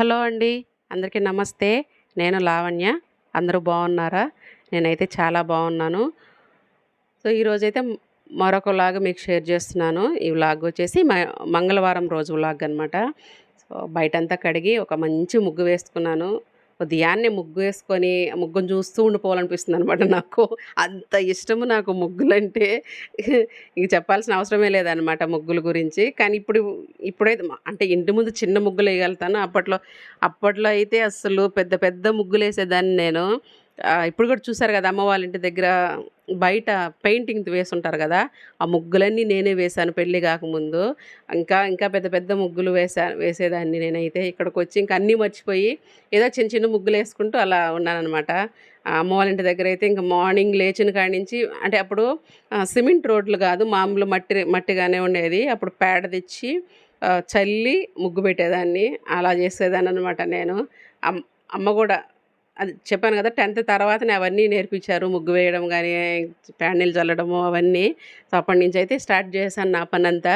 Hello అండి. అందరికీ నమస్తే. నేను లావణ్య. అందరూ బాగున్నారా? నేనైతే చాలా బాగున్నాను. సో ఈరోజైతే మరొక లాగ్ మీకు షేర్ చేస్తున్నాను. ఈ వ్లాగ్ వచ్చేసి మ- మంగళవారం రోజు వ్లాగ్ అనమాట సో బయటంతా కడిగి ఒక మంచి ముగ్గు వేసుకున్నాను. ఉదయాన్నే ముగ్గు వేసుకొని ఆ ముగ్గును చూస్తూ ఉండిపోవాలనిపిస్తుంది అనమాట నాకు. అంత ఇష్టము నాకు ముగ్గులంటే. ఇంక చెప్పాల్సిన అవసరమే లేదనమాట ముగ్గుల గురించి. కానీ ఇప్పుడు ఇప్పుడైతే అంటే ఇంటి ముందు చిన్న ముగ్గులు వేయగలుగుతాను. అప్పట్లో అప్పట్లో అయితే అసలు పెద్ద పెద్ద ముగ్గులు వేసేదాన్ని నేను. ఇప్పుడు కూడా చూసారు కదా అమ్మ వాళ్ళ ఇంటి దగ్గర బయట పెయింటింగ్ వేసుంటారు కదా ఆ ముగ్గులన్నీ నేనే వేశాను పెళ్ళి కాకముందు. ఇంకా ఇంకా పెద్ద పెద్ద ముగ్గులు వేసా వేసేదాన్ని నేనైతే. ఇక్కడికి వచ్చి ఇంకా అన్నీ మర్చిపోయి ఏదో చిన్న చిన్న ముగ్గులు వేసుకుంటూ అలా ఉన్నానన్నమాట. అమ్మ వాళ్ళ ఇంటి దగ్గర అయితే ఇంకా మార్నింగ్ లేచిన కాడి నుంచి అంటే అప్పుడు సిమెంట్ రోడ్లు కాదు మామూలు మట్టి మట్టిగానే ఉండేది. అప్పుడు పేడ తెచ్చి చల్లి ముగ్గు పెట్టేదాన్ని. అలా చేసేదాన్ని అనమాట నేను అమ్మ కూడా అది చెప్పాను కదా టెన్త్ తర్వాతనే అవన్నీ నేర్పించారు. ముగ్గు వేయడం కానీ ప్యానెల్ చల్లడము అవన్నీ. సో అప్పటి నుంచి అయితే స్టార్ట్ చేశాను నా పని అంతా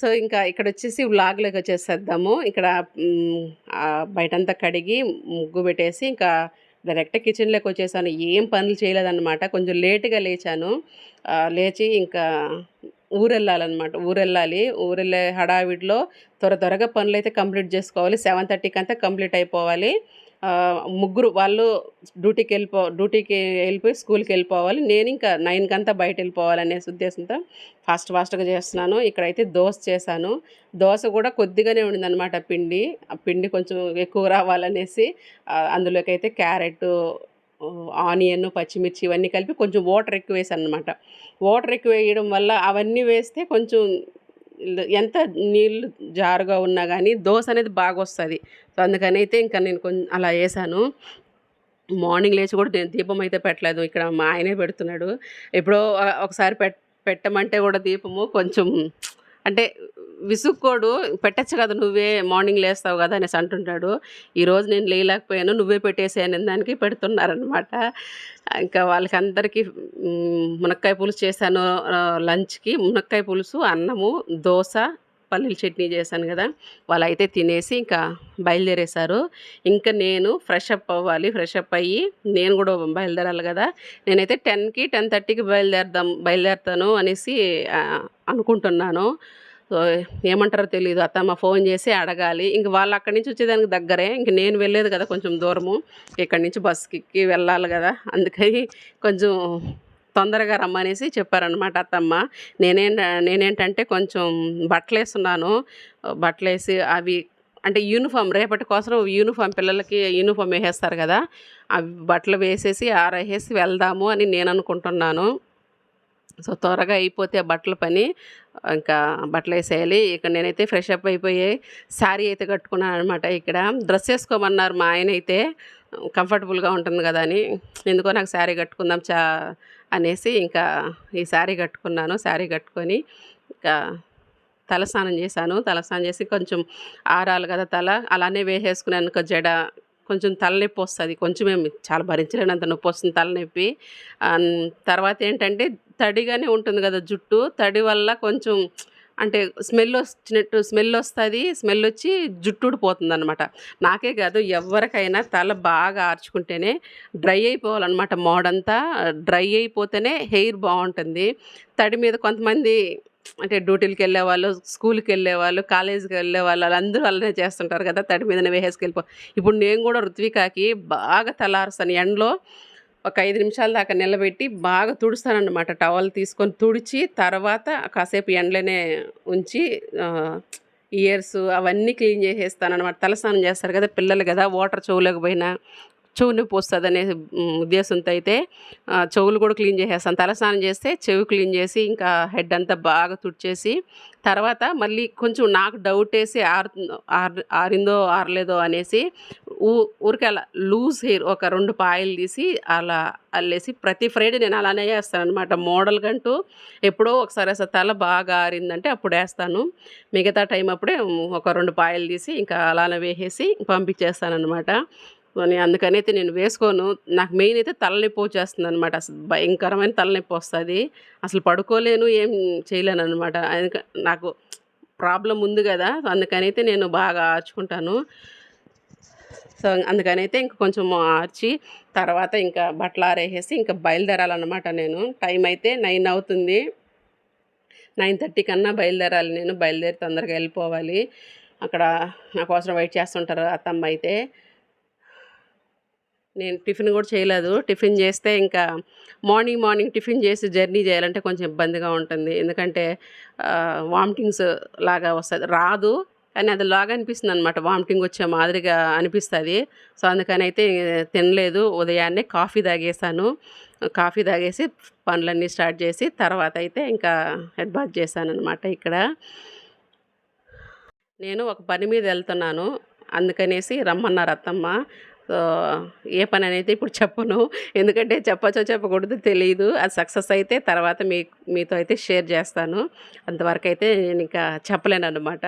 సో ఇంకా ఇక్కడ వచ్చేసి వ్లాగ్లోకి వచ్చేసేద్దాము. ఇక్కడ బయటంతా కడిగి ముగ్గు పెట్టేసి ఇంకా డైరెక్ట్ కిచెన్లోకి వచ్చేసాను. ఏం పనులు చేయలేదన్నమాట. కొంచెం లేటుగా లేచాను. లేచి ఇంకా ఊరెళ్ళాలన్నమాట. ఊరెళ్ళాలి. ఊరెళ్ళే హడావిడిలో త్వర త్వరగా పనులు అయితే కంప్లీట్ చేసుకోవాలి. సెవెన్ థర్టీకి అంతా కంప్లీట్ అయిపోవాలి. ముగ్గురు వాళ్ళు డ్యూటీకి వెళ్ళిపో డ్యూటీకి వెళ్ళిపోయి స్కూల్కి వెళ్ళిపోవాలి నేను ఇంకా నైన్కి అంతా బయట వెళ్ళిపోవాలి ఉద్దేశంతో ఫాస్ట్ ఫాస్ట్గా చేస్తున్నాను. ఇక్కడైతే దోశ చేశాను. దోశ కూడా కొద్దిగానే ఉండిందనమాట పిండి. ఆ పిండి కొంచెం ఎక్కువ రావాలనేసి అందులోకి అయితే క్యారెట్ ఆనియన్ పచ్చిమిర్చి ఇవన్నీ కలిపి కొంచెం వాటర్ ఎక్కువ వేసాను అనమాట వాటర్ ఎక్కువ వేయడం వల్ల అవన్నీ వేస్తే కొంచెం ఎంత నీళ్ళు జారుగా ఉన్నా కానీ దోశ అనేది బాగా వస్తుంది సో అందుకని అయితే ఇంకా నేను కొంచెం అలా వేసాను మార్నింగ్ లేచి కూడా నేను దీపం అయితే పెట్టలేదు. ఇక్కడ మా ఆయనే పెడుతున్నాడు. ఎప్పుడో ఒకసారి పెట్ పెట్టమంటే కూడా దీపము కొంచెం అంటే విసుక్కోడు పెట్టచ్చు కదా నువ్వే మార్నింగ్ లేస్తావు కదా అనేసి అంటుంటాడు. ఈరోజు నేను లేయలేకపోయాను నువ్వే పెట్టేసాను దానికి పెడుతున్నారనమాట ఇంకా వాళ్ళకి అందరికీ మునక్కాయ పులుసు చేశాను లంచ్కి మునక్కాయ పులుసు అన్నము దోశ పల్లీల చట్నీ చేశాను కదా వాళ్ళు అయితే తినేసి ఇంకా బయలుదేరేశారు. ఇంకా నేను ఫ్రెష్ అప్ అవ్వాలి ఫ్రెష్ అప్ అయ్యి నేను కూడా బయలుదేరాలి కదా నేనైతే టెన్కి టెన్ థర్టీకి బయలుదేరదాం బయలుదేరుతాను అనేసి అనుకుంటున్నాను. సో ఏమంటారో తెలియదు అత్తమ్మ ఫోన్ చేసి అడగాలి. ఇంక వాళ్ళు అక్కడి నుంచి వచ్చేదానికి దగ్గరే ఇంక నేను వెళ్ళేది కదా కొంచెం దూరము. ఇక్కడి నుంచి బస్కి వెళ్ళాలి కదా అందుకని కొంచెం తొందరగా రమ్మనేసి చెప్పారనమాట అత్తమ్మ. నేనేం నేనేంటంటే కొంచెం బట్టలు వేస్తున్నాను బట్టలు వేసి అవి అంటే యూనిఫామ్ రేపటి కోసం యూనిఫామ్ పిల్లలకి యూనిఫామ్ వేసేస్తారు కదా అవి బట్టలు వేసేసి ఆరేసి వెళ్దాము అని నేను అనుకుంటున్నాను. సో త్వరగా అయిపోతే ఆ బట్టల పని ఇంకా బట్టలు వేసేయాలి. ఇక్కడ నేనైతే ఫ్రెష్ అప్ అయిపోయి శారీ అయితే కట్టుకున్నాను అనమాట ఇక్కడ. డ్రెస్ వేసుకోమన్నారు మా ఆయన అయితే కంఫర్టబుల్గా ఉంటుంది కదా అని. ఎందుకో నాకు శారీ కట్టుకుందాం చా అనేసి ఇంకా ఈ శారీ కట్టుకున్నాను. శారీ కట్టుకొని ఇంకా తలస్నానం చేశాను. తలస్నానం చేసి కొంచెం ఆరాలు కదా తల. అలానే వేసేసుకున్నాను ఇంకా జడ కొంచెం తలనొప్పి వస్తుంది. కొంచెమే చాలా భరించలేనంత నొప్పి వస్తుంది తలనొప్పి తర్వాత ఏంటంటే తడిగానే ఉంటుంది కదా జుట్టు. తడి వల్ల కొంచెం అంటే స్మెల్ వచ్చినట్టు స్మెల్ వస్తుంది స్మెల్ వచ్చి జుట్టు ఊడిపోతుంది అనమాట నాకే కాదు ఎవరికైనా తల బాగా ఆర్చుకుంటేనే డ్రై అయిపోవాలన్నమాట మోడంతా. డ్రై అయిపోతేనే హెయిర్ బాగుంటుంది. తడి మీద కొంతమంది అంటే డ్యూటీలకు వెళ్ళే వాళ్ళు స్కూల్కి వెళ్ళే వాళ్ళు కాలేజీకి వెళ్ళే వాళ్ళు వాళ్ళందరూ అలానే చేస్తుంటారు కదా తడి మీదనే వేసేసుకెళ్ళిపో. ఇప్పుడు నేను కూడా ఋత్వికాకి బాగా తలారుస్తాను ఎండలో ఒక ఐదు నిమిషాల దాకా నిలబెట్టి బాగా తుడుస్తానన్నమాట. టవల్ తీసుకొని తుడిచి తర్వాత కాసేపు ఎండలోనే ఉంచి ఇయర్స్ అవన్నీ క్లీన్ చేసేస్తాను అనమాట తలస్నానం చేస్తారు కదా పిల్లలు కదా వాటర్ చెవులకు పోయినా చెవు నొప్పి అనే ఉద్దేశంతో అయితే చెవులు కూడా క్లీన్ చేసేస్తాను. తలస్నానం చేస్తే చెవి క్లీన్ చేసి ఇంకా హెడ్ అంతా బాగా తుడిచేసి తర్వాత మళ్ళీ కొంచెం నాకు డౌట్ వేసి ఆరు ఆర్ ఆరిందో ఆరలేదో అనేసి ఊ ఊరికే అలా లూజ్ హెయిర్ ఒక రెండు పాయలు తీసి అలా అల్లేసి ప్రతి ఫ్రైడే నేను అలానే వేస్తాను అనమాట మోడల్ కంటూ ఎప్పుడో ఒకసారి అసలు తల బాగా ఆరిందంటే అప్పుడు వేస్తాను. మిగతా టైం అప్పుడే ఒక రెండు పాయలు తీసి ఇంకా అలానే వేసేసి పంపించేస్తాను అనమాట అందుకని అయితే నేను వేసుకోను. నాకు మెయిన్ అయితే తలనొప్పి వచ్చేస్తుంది అనమాట అసలు భయంకరమైన తలనొప్పి వస్తుంది. అసలు పడుకోలేను ఏం చేయలేను అనమాట నాకు ప్రాబ్లం ఉంది కదా అందుకనైతే నేను బాగా ఆర్చుకుంటాను. సో అందుకనైతే ఇంక కొంచెం ఆర్చి తర్వాత ఇంకా బట్టలు ఆరేసేసి ఇంకా బయలుదేరాలన్నమాట నేను. టైం అయితే నైన్ అవుతుంది. నైన్ థర్టీ కన్నా బయలుదేరాలి నేను. బయలుదేరి తొందరగా వెళ్ళిపోవాలి. అక్కడ నా కోసం వెయిట్ చేస్తుంటారు అత్తమ్మ అయితే. నేను టిఫిన్ కూడా చేయలేదు. టిఫిన్ చేస్తే ఇంకా మార్నింగ్ మార్నింగ్ టిఫిన్ చేసి జర్నీ చేయాలంటే కొంచెం ఇబ్బందిగా ఉంటుంది. ఎందుకంటే వామిటింగ్స్ లాగా వస్తుంది. రాదు కానీ అది లాగా అనిపిస్తుంది అనమాట వామిటింగ్ వచ్చే మాదిరిగా అనిపిస్తుంది. సో అందుకని అయితే తినలేదు. ఉదయాన్నే కాఫీ తాగేసాను. కాఫీ తాగేసి పనులన్నీ స్టార్ట్ చేసి తర్వాత అయితే ఇంకా హెడ్ బాత్ చేశాను అనమాట ఇక్కడ. నేను ఒక పని మీద వెళ్తున్నాను. అందుకనేసి రమ్మన్నారు అత్తమ్మ. సో ఏ పని అనేది ఇప్పుడు చెప్పను. ఎందుకంటే చెప్పచ్చో చెప్పకూడదు తెలియదు అది సక్సెస్ అయితే తర్వాత మీ మీతో అయితే షేర్ చేస్తాను. అంతవరకు అయితే నేను ఇంకా చెప్పలేను అనమాట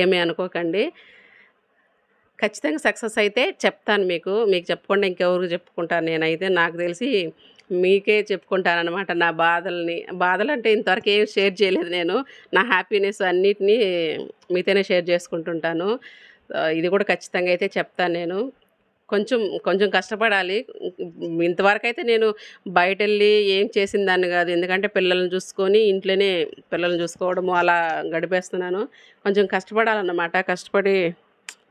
ఏమీ అనుకోకండి. ఖచ్చితంగా సక్సెస్ అయితే చెప్తాను మీకు. మీకు చెప్పకుండా ఇంకెవరికి చెప్పుకుంటాను నేనైతే. నాకు తెలిసి మీకే చెప్పుకుంటానమాట నా బాధల్ని. బాధలు అంటే ఇంతవరకు ఏం షేర్ చేయలేదు నేను. నా హ్యాపీనెస్ అన్నిటినీ మీతోనే షేర్ చేసుకుంటుంటాను. ఇది కూడా ఖచ్చితంగా అయితే చెప్తాను నేను. కొంచెం కొంచెం కష్టపడాలి. ఇంతవరకు అయితే నేను బయట వెళ్ళి ఏం చేసిన దాన్ని కాదు. ఎందుకంటే పిల్లల్ని చూసుకొని ఇంట్లోనే పిల్లల్ని చూసుకోవడము అలా గడిపేస్తున్నాను. కొంచెం కష్టపడాలన్నమాట. కష్టపడి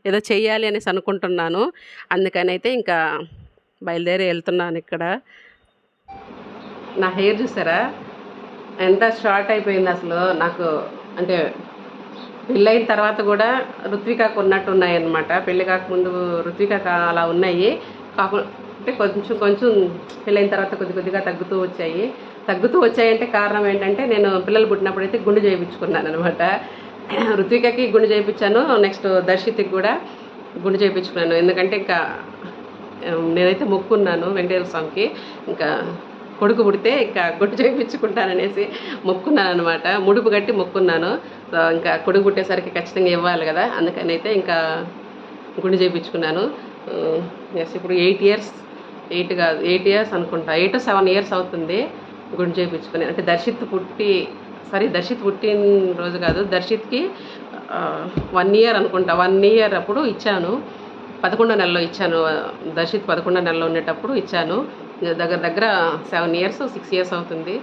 ఏదో చెయ్యాలి అనేసి అనుకుంటున్నాను. అందుకని అయితే ఇంకా బయలుదేరి వెళ్తున్నాను ఇక్కడ. నా హెయిర్ చూసారా? ఎంత షార్ట్ అయిపోయింది అసలు. నాకు అంటే పెళ్ళైన తర్వాత కూడా రుత్వికకు ఉన్నట్టు ఉన్నాయి అనమాట పెళ్ళి కాకముందు రుత్విక అలా ఉన్నాయి. కాకుండా కొంచెం కొంచెం పెళ్ళైన తర్వాత కొద్ది కొద్దిగా తగ్గుతూ వచ్చాయి. తగ్గుతూ వచ్చాయంటే కారణం ఏంటంటే నేను పిల్లలు పుట్టినప్పుడు అయితే గుండు చేయించుకున్నాను అనమాట రుత్వికకి గుండు చేయించాను. నెక్స్ట్ దర్శితికి కూడా గుండు చేయించుకున్నాను. ఎందుకంటే ఇంకా నేనైతే మొక్కున్నాను వెంకటేశ్వర స్వామికి. ఇంకా కొడుకు పుడితే ఇంకా గుడ్డు చేయించుకుంటాననేసి మొక్కున్నాను అనమాట ముడుపు కట్టి మొక్కున్నాను. సో ఇంకా కొడుకు పుట్టేసరికి ఖచ్చితంగా ఇవ్వాలి కదా. అందుకని అయితే ఇంకా గుండు చేయించుకున్నాను. ఎస్ ఇప్పుడు ఎయిట్ ఇయర్స్ ఎయిట్ కాదు ఎయిట్ ఇయర్స్ అనుకుంటా. ఎయిట్ సెవెన్ ఇయర్స్ అవుతుంది గుండు చేయించుకుని. అంటే దర్శిత్ పుట్టి సారీ దర్శిత్ పుట్టిన రోజు కాదు దర్శిత్కి వన్ ఇయర్ అనుకుంటా. వన్ ఇయర్ అప్పుడు ఇచ్చాను. పదకొండో నెలలో ఇచ్చాను. దర్శిత్ పదకొండో నెలలో ఉండేటప్పుడు ఇచ్చాను. దగ్గర దగ్గర సెవెన్ ఇయర్స్ సిక్స్ ఇయర్స్ అవుతుంది.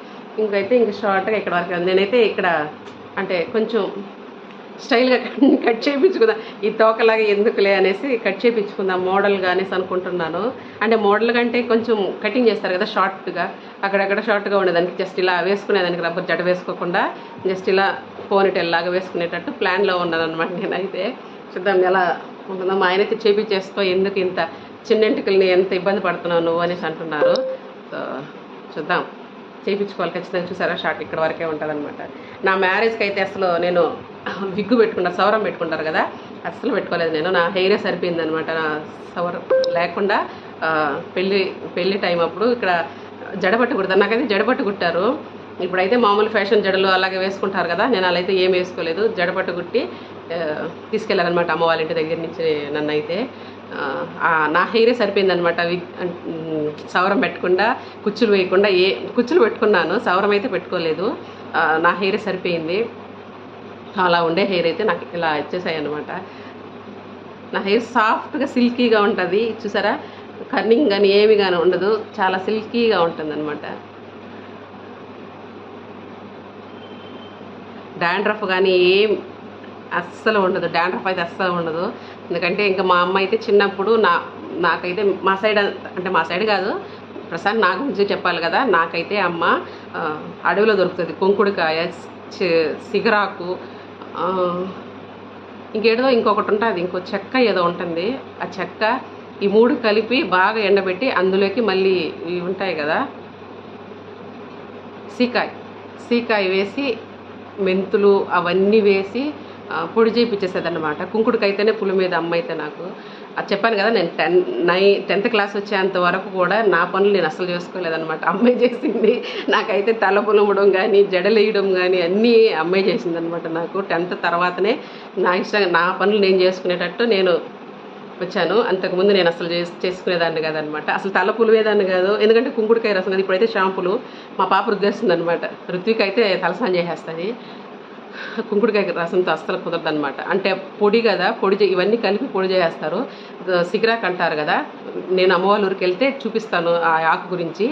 ఇంకైతే ఇంక షార్ట్గా ఇక్కడ వరకు నేనైతే ఇక్కడ అంటే కొంచెం స్టైల్గా కట్ చేయించుకుందాం ఈ తోకలాగా ఎందుకులే అనేసి కట్ చేయించుకుందాం మోడల్గా అనేసి అనుకుంటున్నాను. అంటే మోడల్ కంటే కొంచెం కటింగ్ చేస్తారు కదా షార్ట్గా అక్కడక్కడ షార్ట్గా ఉండేదానికి జస్ట్ ఇలా వేసుకునేదానికి రబ్బర్ జడ వేసుకోకుండా జస్ట్ ఇలా పోనిటెల్ లాగా వేసుకునేటట్టు ప్లాన్లో ఉన్నాను అనమాట నేనైతే. చూద్దాం ఎలా ఉంటుందో. మా ఆయన అయితే చేపించేసుకో ఎందుకు ఇంత చిన్నెంటికల్ని ఎంత ఇబ్బంది పడుతున్నావు నువ్వు అనేసి అంటున్నారు. సో చూద్దాం. చేయించుకోవాలి ఖచ్చితంగా. చూసారా? షార్ట్ ఇక్కడ వరకే ఉంటుంది అనమాట నా మ్యారేజ్కి అయితే అసలు నేను విగ్గు పెట్టుకున్నా సౌరం పెట్టుకుంటారు కదా? అస్సలు పెట్టుకోలేదు నేను. నా హెయిరే సరిపోయింది అనమాట నా సౌరం లేకుండా పెళ్ళి పెళ్ళి టైం అప్పుడు ఇక్కడ జడపట్టు కుడతారు. నాకైతే జడపట్టు కుట్టారు. ఇప్పుడైతే మామూలు ఫ్యాషన్ జడలు అలాగే వేసుకుంటారు కదా? నేను అలా అయితే ఏం వేసుకోలేదు. జడపట్టు కుట్టి తీసుకెళ్ళారనమాట అమ్మ వాళ్ళ ఇంటి దగ్గర నుంచి నన్ను అయితే నా హెయిరే సరిపోయిందనమాట వి సవరం పెట్టకుండా కుచ్చులు వేయకుండా ఏ కుచ్చులు పెట్టుకున్నాను సవరం అయితే పెట్టుకోలేదు. నా హెయిరే సరిపోయింది. అలా ఉండే హెయిర్ అయితే నాకు ఇలా వచ్చేసాయి అనమాట నా హెయిర్ సాఫ్ట్గా సిల్కీగా ఉంటుంది. చూసారా? కర్నింగ్ కానీ ఏమి కానీ ఉండదు. చాలా సిల్కీగా ఉంటుంది అనమాట డాండ్రఫ్ కానీ ఏం అస్సలు ఉండదు. డాండ్రఫ్ అయితే అస్సలు ఉండదు. ఎందుకంటే ఇంకా మా అమ్మ అయితే చిన్నప్పుడు నా నాకైతే మా సైడ్ అంటే మా సైడ్ కాదు. ప్రసాద్ నా గురించి చెప్పాలి కదా. నాకైతే అమ్మ అడవిలో దొరుకుతుంది. కొంకుడుకాయ సిగరాకు ఇంకేదో ఇంకొకటి ఉంటుంది. ఇంకో చెక్క ఏదో ఉంటుంది. ఆ చెక్క ఈ మూడు కలిపి బాగా ఎండబెట్టి అందులోకి మళ్ళీ ఇవి ఉంటాయి కదా. సీకాయ. సీకాయ వేసి మెంతులు అవన్నీ వేసి పొడి చేయించేసేది అనమాట కుంకుడుకైతేనే పులి మీద అమ్మైతే అయితే నాకు. అది చెప్పాను కదా నేను టెన్ నై టెన్త్ క్లాస్ వచ్చేంత వరకు కూడా నా పనులు నేను అసలు చేసుకోలేదన్నమాట. అమ్మాయి చేసింది. నాకైతే తల పులమడం కానీ జడలేయడం కానీ అన్నీ అమ్మాయి చేసింది అనమాట నాకు. టెన్త్ తర్వాతనే నా ఇష్టంగా నా పనులు నేను చేసుకునేటట్టు నేను వచ్చాను. అంతకుముందు నేను అసలు చేసుకునేదాన్ని కాదనమాట అసలు తల పులివేదాన్ని కాదు. ఎందుకంటే కుంకుడుకాయ రసం కదా. ఇప్పుడైతే షాంపులు మా పాప రుద్దేస్తుంది అనమాట ఋత్విక్ అయితే తలసాన్ చేసేస్తుంది. కుంకుడుకాయ రసంతో అస్సలు కుదరదు అనమాట అంటే పొడి కదా పొడి ఇవన్నీ కలిపి పొడి చేస్తారు సిగరాక్ అంటారు కదా నేను అమ్మవాళ్ళూరికి వెళ్తే చూపిస్తాను ఆ ఆకు గురించి.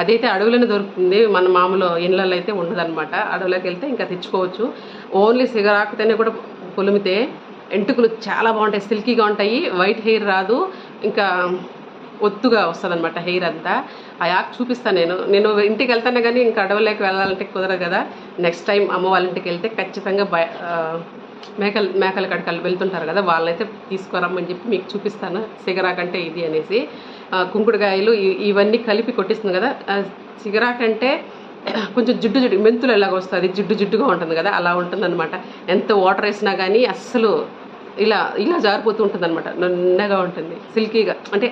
అదైతే అడవులోనే దొరుకుతుంది మన మామూలు ఇళ్ళల్లో అయితే ఉండదన్నమాట. అడవులోకి వెళ్తే ఇంకా తెచ్చుకోవచ్చు. ఓన్లీ సిగరాకుతోనే కూడా పొలిమితే ఎంటుకలు చాలా బాగుంటాయి సిల్కీగా ఉంటాయి వైట్ హెయిర్ రాదు. ఇంకా ఒత్తుగా వస్తుంది అనమాట హెయిర్ అంతా. ఆ యాక్ చూపిస్తాను నేను. నేను ఇంటికి వెళ్తాను కానీ ఇంకా అడవులోకి వెళ్ళాలంటే కుదరదు కదా. నెక్స్ట్ టైం అమ్మ వాళ్ళ ఇంటికి వెళ్తే ఖచ్చితంగా బయ ఆ, మేకలు మేకల కడకలు వెళ్తుంటారు కదా. వాళ్ళైతే తీసుకురమ్మని చెప్పి మీకు చూపిస్తాను. సిగరాక్ అంటే ఇది అనేసి. కుంకుడుకాయలు ఇవన్నీ కలిపి కొట్టిస్తుంది కదా. ఆ, సిగరాక్ అంటే కొంచెం జిడ్డు జిడ్డు మెంతులు ఎలాగ వస్తుంది. జిడ్డు జిడ్డుగా ఉంటుంది కదా. అలా ఉంటుంది అనమాట ఎంత వాటర్ వేసినా కానీ అస్సలు ఇలా ఇలా జారిపోతూ ఉంటుంది అనమాట నున్నగా ఉంటుంది. సిల్కీగా. అంటే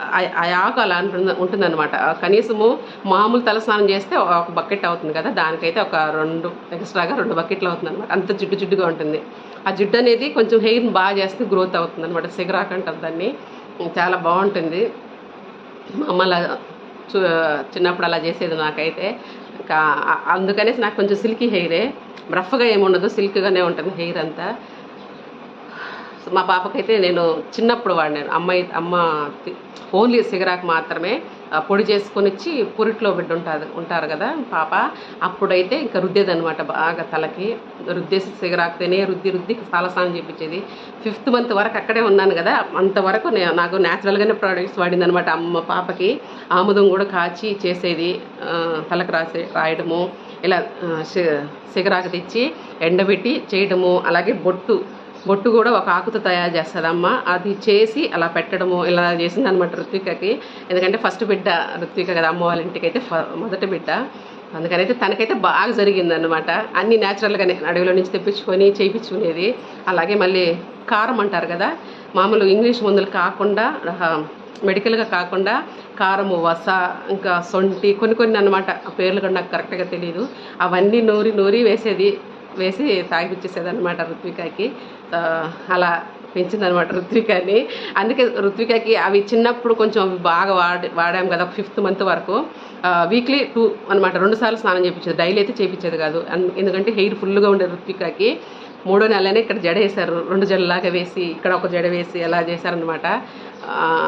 ఆ- ఆకు అలా ఉంటుంది ఉంటుందన్నమాట. కనీసము మామూలు తలస్నానం చేస్తే ఒక బకెట్ అవుతుంది కదా దానికైతే ఒక రెండు ఎక్స్ట్రాగా రెండు బకెట్లు అవుతుంది అనమాట అంత జిడ్డు జిడ్డుగా ఉంటుంది. ఆ జిడ్డు అనేది కొంచెం హెయిర్ని బాగా చేస్తే గ్రోత్ అవుతుంది అనమాట సిగరాకంటారు దాన్ని. చాలా బాగుంటుంది. మా అమ్మ అలా చూ చిన్నప్పుడు అలా చేసేది నాకైతే. ఇంకా అందుకనేసి నాకు కొంచెం సిల్కీ హెయిరే. రఫ్గా ఏమి ఉండదు సిల్క్గానే ఉంటుంది హెయిర్ అంతా. మా పాపకైతే నేను చిన్నప్పుడు వాడినాను. అమ్మాయి అమ్మ ఓన్లీ సిగరాకు మాత్రమే పొడి చేసుకొని వచ్చి పురిట్లో బిడ్డ ఉంటుంది ఉంటారు కదా పాప. అప్పుడైతే ఇంకా రుద్దేదనమాట బాగా తలకి. రుద్దేసి సిగరాకుతేనే రుద్ది రుద్ది తలస్నానం చేపించేది. ఫిఫ్త్ మంత్ వరకు అక్కడే ఉన్నాను కదా. అంతవరకు నాకు న్యాచురల్గానే ప్రోడక్ట్స్ వాడింది అనమాట అమ్మ పాపకి. ఆముదం కూడా కాచి చేసేది తలకు రాసే రాయడము ఇలా సిగరాకు తెచ్చి ఎండబెట్టి చేయడము అలాగే బొట్టు బొట్టు కూడా ఒక ఆకుతో తయారు చేస్తుంది అది చేసి అలా పెట్టడము ఇలా చేసింది అనమాట ఋత్వికకి. ఎందుకంటే ఫస్ట్ బిడ్డ ఋత్విక కదా అమ్మ వాళ్ళ ఇంటికి అయితే ఫ- మొదటి బిడ్డ. అందుకనైతే తనకైతే బాగా జరిగిందనమాట అన్ని న్యాచురల్గానే అడవిలో నుంచి తెప్పించుకొని చేయించుకునేది. అలాగే మళ్ళీ కారం అంటారు కదా మామూలు ఇంగ్లీష్ మందులు కాకుండా మెడికల్గా కాకుండా కారము వస ఇంకా సొంటి కొన్ని కొన్ని అనమాట పేర్లు కూడా నాకు కరెక్ట్గా తెలియదు అవన్నీ నూరి నూరి వేసేది. వేసి తాగిపించేసేదనమాట రుత్వికకి ఋత్వికకి అలా పెంచిందనమాట ఋత్వికని. అందుకే ఋత్వికకి అవి చిన్నప్పుడు కొంచెం బాగా వాడి వాడాం కదా ఫిఫ్త్ మంత్ వరకు. వీక్లీ టూ అనమాట రెండు సార్లు స్నానం చేయించేది డైలీ అయితే చేయించేది కాదు. ఎందుకంటే హెయిర్ ఫుల్గా ఉండే ఋత్వికకి మూడో నెలనే ఇక్కడ జడ వేశారు. రెండు జడలాగా వేసి ఇక్కడ ఒక జడ వేసి అలా చేశారనమాట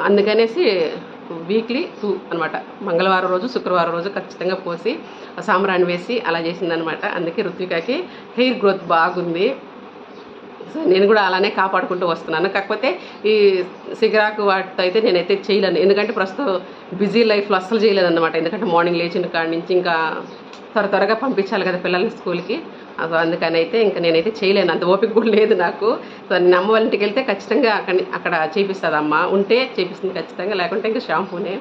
అందుకనేసి వీక్లీ టూ అనమాట మంగళవారం రోజు శుక్రవారం రోజు ఖచ్చితంగా పోసి సాంబ్రాణి వేసి అలా చేసిందనమాట అందుకే రుత్వికాకి హెయిర్ గ్రోత్ బాగుంది. సో నేను కూడా అలానే కాపాడుకుంటూ వస్తున్నాను. కాకపోతే ఈ సిగరాకు వాటితో అయితే నేనైతే చేయలేను. ఎందుకంటే ప్రస్తుతం బిజీ లైఫ్లో అస్సలు చేయలేదు అనమాట ఎందుకంటే మార్నింగ్ లేచిన కాడి నుంచి ఇంకా త్వర త్వరగా పంపించాలి కదా పిల్లల్ని స్కూల్కి. సో అందుకని అయితే ఇంకా నేనైతే చేయలేను. అంత ఓపిక కూడా లేదు నాకు. సో నేను అమ్మ వాళ్ళ ఇంటికి వెళ్తే ఖచ్చితంగా అక్కడ అక్కడ చేపిస్తుంది అమ్మ ఉంటే చేపిస్తుంది ఖచ్చితంగా. లేకుంటే ఇంకా షాంపూనే.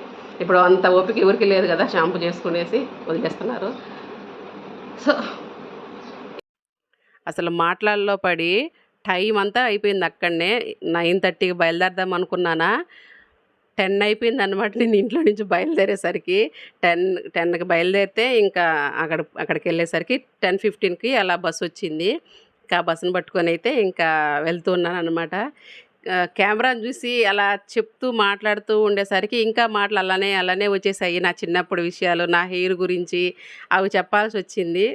ఇప్పుడు అంత ఓపిక ఎవరికి లేదు కదా షాంపూ చేసుకునేసి వదిలేస్తున్నారు. సో అసలు మాట్లాడలో పడి టైం అంతా అయిపోయింది అక్కడనే. నైన్ థర్టీకి బయలుదేరదాం అనుకున్నానా? టెన్ అయిపోయింది అనమాట నేను ఇంట్లో నుంచి బయలుదేరేసరికి. టెన్ టెన్కి బయలుదేరితే ఇంకా అక్కడ అక్కడికి వెళ్ళేసరికి టెన్ ఫిఫ్టీన్కి అలా బస్సు వచ్చింది. ఇంకా బస్సును పట్టుకొని అయితే ఇంకా వెళ్తూ ఉన్నాను అనమాట కెమెరాను చూసి అలా చెప్తూ మాట్లాడుతూ ఉండేసరికి ఇంకా మాటలు అలానే అలానే వచ్చేసాయి. నా చిన్నప్పుడు విషయాలు నా హెయిర్ గురించి అవి చెప్పాల్సి వచ్చింది.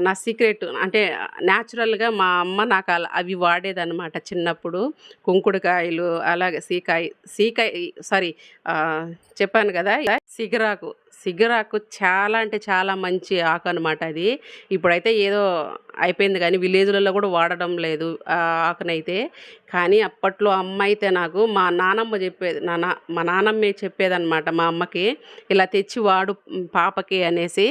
నా సీక్రెట్ అంటే న్యాచురల్గా మా అమ్మ నాకు అలా అవి వాడేదన్నమాట చిన్నప్పుడు. కుంకుడుకాయలు అలాగే సీకాయ సీకాయ సారీ చెప్పాను కదా ఇలా సిగరాకు. సిగరాకు చాలా అంటే చాలా మంచి ఆకు అనమాట అది. ఇప్పుడైతే ఏదో అయిపోయింది కానీ విలేజ్లలో కూడా వాడడం లేదు ఆ ఆకునైతే. కానీ అప్పట్లో అమ్మ అయితే నాకు మా నానమ్మ చెప్పేది నా మా నానమ్మే చెప్పేదనమాట మా అమ్మకి ఇలా తెచ్చి వాడు పాపకి అనేసి.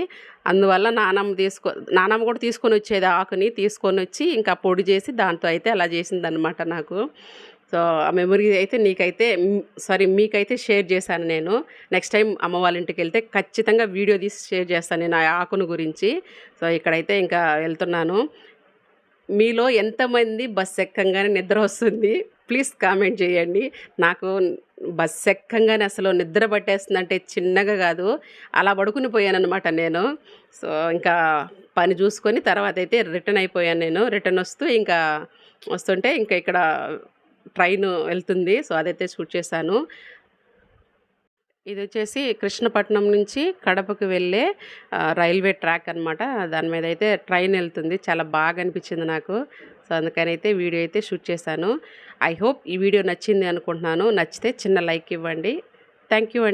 అందువల్ల నానమ్మ తీసుకో నానమ్మ కూడా తీసుకొని వచ్చేది ఆకుని తీసుకొని వచ్చి ఇంకా పొడి చేసి దాంతో అయితే అలా చేసిందనమాట నాకు. సో ఆ మెమరీ అయితే నీకైతే సారీ మీకైతే షేర్ చేశాను నేను. నెక్స్ట్ టైం అమ్మ వాళ్ళ ఇంటికి వెళ్తే ఖచ్చితంగా వీడియో తీసి షేర్ చేస్తాను నేను ఆ ఆకును గురించి. సో ఇక్కడైతే ఇంకా వెళ్తున్నాను. మీలో ఎంతమంది బస్ ఎక్కంగానే నిద్ర వస్తుంది? ప్లీజ్ కామెంట్ చేయండి. నాకు బస్ ఎక్కంగానే అసలు నిద్ర పట్టేస్తుందంటే చిన్నగా కాదు. అలా పడుకుని పోయాను అనమాట నేను. సో ఇంకా పని చూసుకొని తర్వాత అయితే రిటర్న్ అయిపోయాను నేను. రిటర్న్ వస్తూ ఇంకా వస్తుంటే ఇంకా ఇక్కడ ట్రైన్ వెళ్తుంది. సో అదైతే షూట్ చేశాను. ఇది వచ్చేసి కృష్ణపట్నం నుంచి కడపకు వెళ్ళే రైల్వే ట్రాక్ అన్నమాట. దాని మీద అయితే ట్రైన్ వెళ్తుంది. చాలా బాగా అనిపించింది నాకు. సో అందుకని అయితే వీడియో అయితే షూట్ చేశాను. ఐ హోప్ ఈ వీడియో నచ్చింది అనుకుంటున్నాను. నచ్చితే చిన్న లైక్ ఇవ్వండి. థ్యాంక్ యూ అండి.